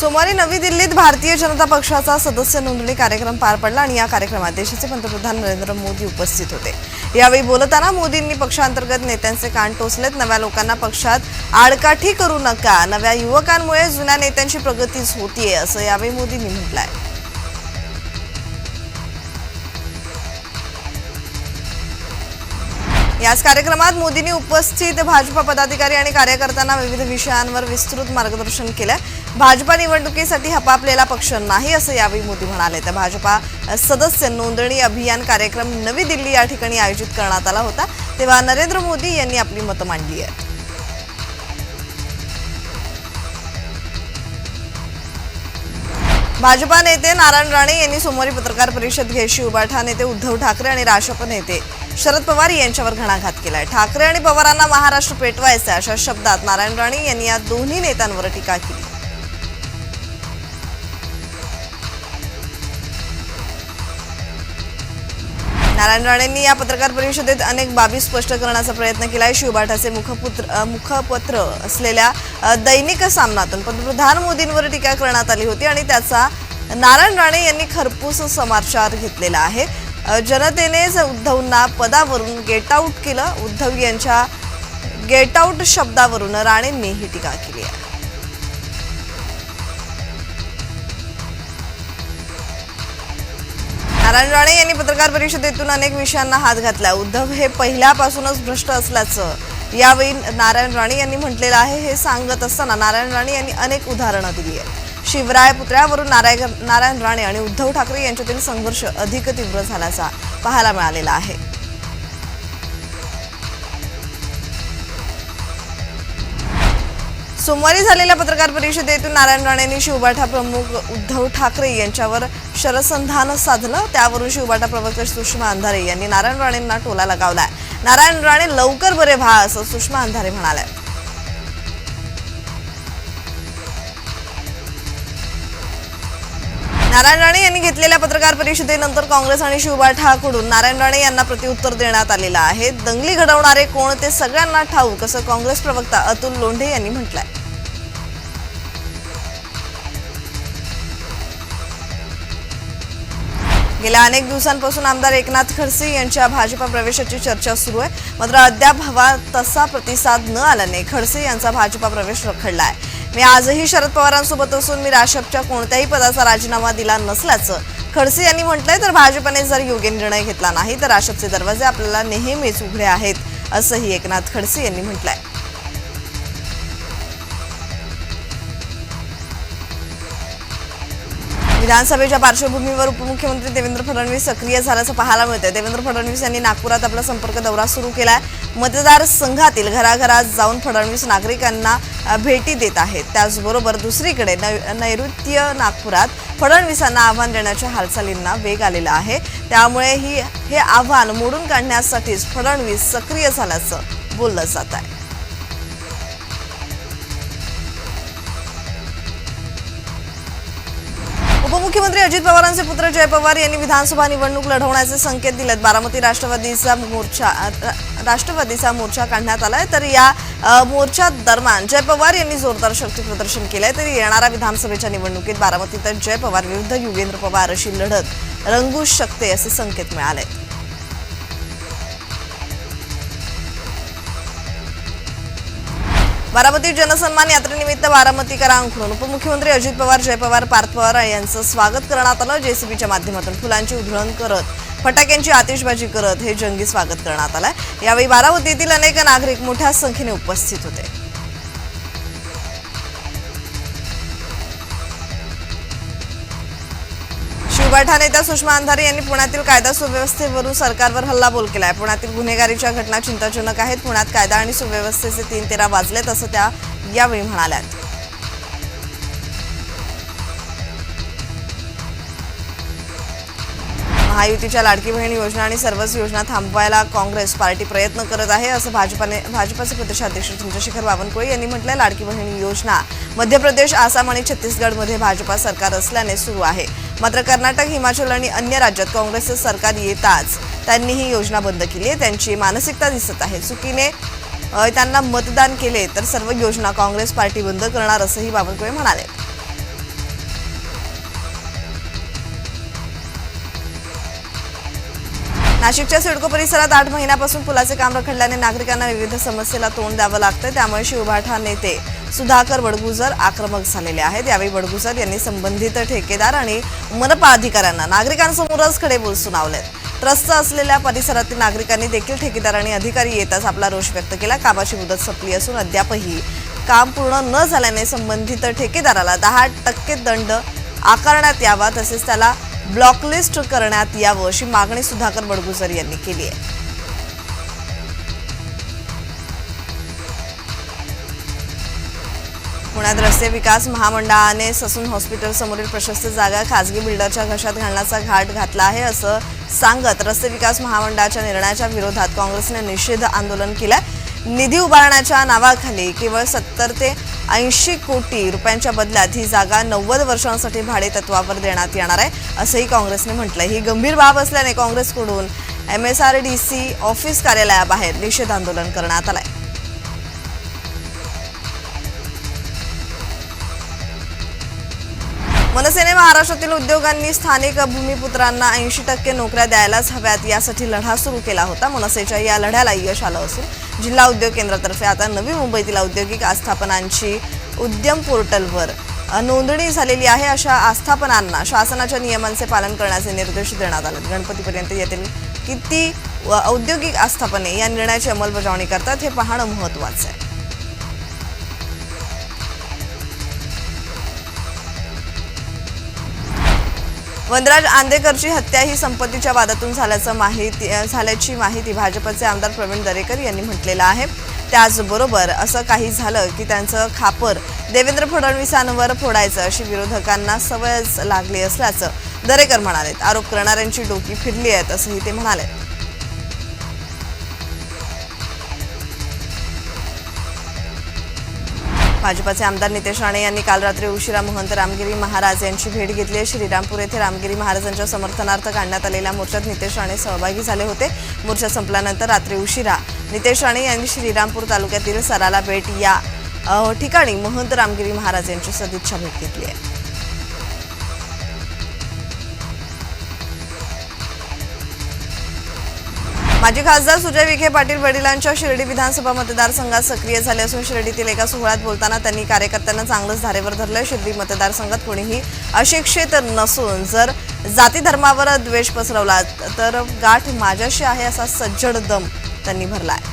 सोमवारी नवी दिल्लीत भारतीय जनता पक्षाचा सदस्य नोंदणी कार्यक्रम पार पडला आणि या कार्यक्रमात देशाचे पंतप्रधान नरेंद्र मोदी उपस्थित होते. यावेळी बोलताना मोदींनी पक्षांतर्गत नेत्यांचे कान टोचलेत. नव्या लोकांना पक्षात आडकाठी करू नका. नव्या युवकांमुळे जुन्या नेत्यांची प्रगतीच होतीये असं यावेळी मोदींनी आहे याच कार्यक्रमात मोदींनी उपस्थित भाजपा पदाधिकारी आणि कार्यकर्त्यांना विविध विषयांवर विस्तृत मार्गदर्शन केलं. भाजपा निवडणुकीसाठी हपापलेला पक्ष नाही असं यावेळी मोदी म्हणाले. तर भाजपा सदस्य नोंदणी अभियान कार्यक्रम नवी दिल्ली या ठिकाणी आयोजित करण्यात आला होता. तेव्हा नरेंद्र मोदी यांनी आपली मतं मांडली आहेत. भाजपा नेते नारायण राणे यांनी सोमवारी पत्रकार परिषद घेत शिवबाठा नेते उद्धव ठाकरे आणि राष्ट्रप नेते शरद पवार यांच्यावर घणाघात केलाय. ठाकरे आणि पवारांना महाराष्ट्र पेटवायचा अशा शब्दात नारायण राणे यांनी या दोन्ही नेत्यांवर टीका केली. नारायण राणेंनी या पत्रकार परिषदेत अनेक बाबी स्पष्ट करण्याचा प्रयत्न केलाय. शिवबाठाचे मुखपुत्र मुखपत्र असलेल्या दैनिक सामनातून पंतप्रधान मोदींवर टीका करण्यात आली होती आणि त्याचा नारायण राणे यांनी खरपूस समाचार घेतलेला आहे. जनतेनेच उद्धवना पदावरून गेट आऊट केलं. उद्धव यांच्या गेट आऊट शब्दावरून राणेंनी ही टीका केली आहे. नारायण राणे यांनी पत्रकार परिषदेतून अनेक विषयांना हात घातला. उद्धव हे पहिल्यापासूनच भ्रष्ट असल्याचं यावेळी नारायण राणे यांनी म्हटलेलं आहे. हे सांगत असताना नारायण राणे यांनी अनेक उदाहरणं दिली आहेत. शिवराय पुतळ्यावरून नारायण नारायण राणे आणि उद्धव ठाकरे यांच्यातील संघर्ष अधिक तीव्र झाल्याचा पाहायला मिळालेला आहे. सोमवारी झालेल्या पत्रकार परिषदेतून नारायण राणेंनी शिवबाठा प्रमुख उद्धव ठाकरे यांच्यावर शरसंधान साधलं. त्यावरून शिवबाठा प्रवक्ते सुषमा अंधारे यांनी नारायण राणेंना टोला लगावलाय. नारायण राणे लवकर बरे व्हा असं सुषमा अंधारे म्हणाल्या. नारायण राणे यांनी घेतलेल्या पत्रकार परिषदेनंतर काँग्रेस आणि शिवबाठाकडून नारायण राणे यांना प्रत्युत्तर देण्यात आलेलं आहे. दंगली घडवणारे कोण ते सगळ्यांना ठाऊक असं काँग्रेस प्रवक्ता अतुल लोंढे यांनी म्हटलंय. गेल्या अनेक दिवसांपासून आमदार एकनाथ खडसे यांच्या भाजपा प्रवेशाची चर्चा सुरू आहे. मात्र अद्याप हवा तसा प्रतिसाद न आल्याने खडसे यांचा भाजपा प्रवेश रखडलाय. मी आजही शरद पवारांसोबत असून मी राशपच्या कोणत्याही पदाचा राजीनामा दिला नसल्याचं खडसे यांनी म्हटलंय तर भाजपने जर योग्य निर्णय घेतला नाही तर राशपचे दरवाजे आपल्याला नेहमीच उघडे आहेत असंही एकनाथ खडसे यांनी म्हटलंय. विधानसभेच्या पार्श्वभूमीवर उपमुख्यमंत्री देवेंद्र फडणवीस सक्रिय झाल्याचं पाहायला मिळतंय. देवेंद्र फडणवीस यांनी नागपुरात आपला संपर्क दौरा सुरू केलाय. मतदारसंघातील घराघरात जाऊन फडणवीस नागरिकांना भेटी देत आहेत. त्याचबरोबर दुसरीकडे नै- नैऋत्य नागपुरात फडणवीसांना आव्हान देण्याच्या हालचालींना वेग आलेला आहे. त्यामुळे ही हे आव्हान मोडून काढण्यासाठीच फडणवीस सक्रिय झाल्याचं बोललं जात आहे. उपमुख्यमंत्री अजित पवारांचे पुत्र जय पवार यांनी विधानसभा निवडणूक लढवण्याचे संकेत दिलेत. बारामती राष्ट्रवादीचा मोर्चा राष्ट्रवादीचा मोर्चा काढण्यात आलाय. तर या मोर्चा दरम्यान जय पवार यांनी जोरदार शक्ती प्रदर्शन केलंय. तरी येणाऱ्या विधानसभेच्या निवडणुकीत बारामतीत जय पवार विरुद्ध युगेंद्र पवार अशी लढत रंगू शकते असे संकेत मिळाले बारामती जनसन्मान यात्रेनिमित्त बारामतीकरांकडून उपमुख्यमंत्री अजित पवार जय पवार पार्थ पवार यांचं स्वागत करण्यात आलं. जेसीबीच्या माध्यमातून फुलांची उधळण करत फटाक्यांची आतिषबाजी करत हे जंगी स्वागत करण्यात आलं यावेळी बारामतीतील अनेक नागरिक मोठ्या संख्येने उपस्थित होते. मराठा नेत्या सुषमा अंधारे यांनी पुण्यातील कायदा सुव्यवस्थेवरून सरकारवर हल्लाबोल केलाय. पुण्यातील गुन्हेगारीच्या घटना चिंताजनक आहेत. पुण्यात कायदा आणि सुव्यवस्थेचे तीन तेरा वाजलेत असं त्या यावेळी म्हणाल्या महायुतीच्या लाडकी बहीण योजना आणि सर्वच योजना थांबवायला काँग्रेस पार्टी प्रयत्न करत आहे असं भाजपाने भाजपाचे प्रदेशाध्यक्ष चंद्रशेखर बावनकुळे यांनी म्हटलंय. लाडकी बहीण योजना मध्य प्रदेश आसाम आणि छत्तीसगडमध्ये भाजपा सरकार असल्याने सुरू आहे. मात्र कर्नाटक हिमाचल आणि अन्य राज्यात काँग्रेसचं सरकार येताच त्यांनी ही योजना बंद केली आहे. त्यांची मानसिकता दिसत आहे. चुकीने त्यांना मतदान केले तर सर्व योजना काँग्रेस पार्टी बंद करणार असंही बावनकुळे म्हणाले. नाशिकच्या सिडको परिसरात आठ महिन्यापासून पुलाचे काम रखडल्याने नागरिकांना विविध समस्येला तोंड द्यावं लागतं त्यामुळे शिवभाठा नेते सुधाकर वडगुजर आक्रमक झालेले आहेत. यावेळी वडगुजर यांनी संबंधित ठेकेदार आणि मनपा अधिकाऱ्यांना नागरिकांसमोरच खडे बोल सुनावलेत त्रस्त असलेल्या परिसरातील नागरिकांनी देखील ठेकेदार आणि अधिकारी येताच आपला रोष व्यक्त केला. कामाची मुदत संपली असून अद्यापही काम पूर्ण न झाल्याने संबंधित ठेकेदाराला दहा टक्के दंड आकारण्यात यावा तसेच त्याला ब्लॉकलिस्ट करण्यात यावं अशी मागणी सुधाकर बडगुजर यांनी केली आहे. पुण्यात रस्ते विकास महामंडळाने ससून हॉस्पिटल समोरील प्रशस्त जागा खासगी बिल्डरच्या घशात घालण्याचा घाट घातला आहे असं सांगत रस्ते विकास महामंडळाच्या निर्णयाच्या विरोधात काँग्रेसने निषेध आंदोलन केलं निधी उभारण्याच्या नावाखाली केवळ सत्तर ते ऐंशी कोटी रुपयांच्या बदल्यात ही जागा नव्वद वर्षांसाठी भाडेतत्वावर देण्यात येणार आहे असंही काँग्रेसने म्हटलंय. ही गंभीर बाब असल्याने काँग्रेसकडून M S R D C office कार्यालयाबाहेर निषेध आंदोलन करण्यात आलंय. मनसेने महाराष्ट्रातील उद्योगांनी स्थानिक भूमिपुत्रांना ऐंशी टक्के नोकऱ्या द्यायलाच हव्यात यासाठी लढा सुरू केला होता. मनसेच्या या लढ्याला यश आलं असून जिल्हा उद्योग केंद्रातर्फे आता नवी मुंबईतील औद्योगिक आस्थापनांची उद्यम पोर्टलवर नोंदणी झालेली आहे. अशा आस्थापनांना शासनाच्या नियमांचे पालन करण्याचे निर्देश देण्यात आले गणपतीपर्यंत येथील किती व औद्योगिक आस्थापने या निर्णयाची अंमलबजावणी करतात हे पाहणं महत्त्वाचं आहे. वनराज आंदेकरची हत्या ही संपत्तीच्या वादातून झाल्याचं माहिती झाल्याची माहिती भाजपचे आमदार प्रवीण दरेकर यांनी म्हटलेलं आहे. त्याचबरोबर असं काही झालं की त्यांचं खापर देवेंद्र फडणवीसांवर फोडायचं अशी विरोधकांना सवयच लागली असल्याचं दरेकर म्हणाले आरोप करणाऱ्यांची डोकी फिरली आहेत असंही ते म्हणाले भाजपाचे आमदार नितेश राणे यांनी काल रात्री उशिरा महंत रामगिरी महाराज यांची भेट घेतली. आहे श्रीरामपूर येथे रामगिरी महाराजांच्या समर्थनार्थ काढण्यात आलेल्या मोर्चात नितेश राणे सहभागी झाले होते. मोर्चा संपल्यानंतर रात्री उशिरा नितेश राणे यांनी श्रीरामपूर तालुक्यातील सराला बेट या ठिकाणी महंत रामगिरी महाराज यांची सदिच्छा भेट घेतली आहे. माजी खासदार सुजय विखे पाटील वडिलांच्या शिर्डी विधानसभा मतदारसंघात सक्रिय झाले असून शिर्डीतील एका सोहळ्यात बोलताना त्यांनी कार्यकर्त्यांना चांगलंच धारेवर धरलं शिर्डी मतदारसंघात कोणीही अशिक्षित नसून जर जाती धर्मावर द्वेष पसरवला तर गाठ माझ्याशी आहे असा सज्जड दम त्यांनी भरला आहे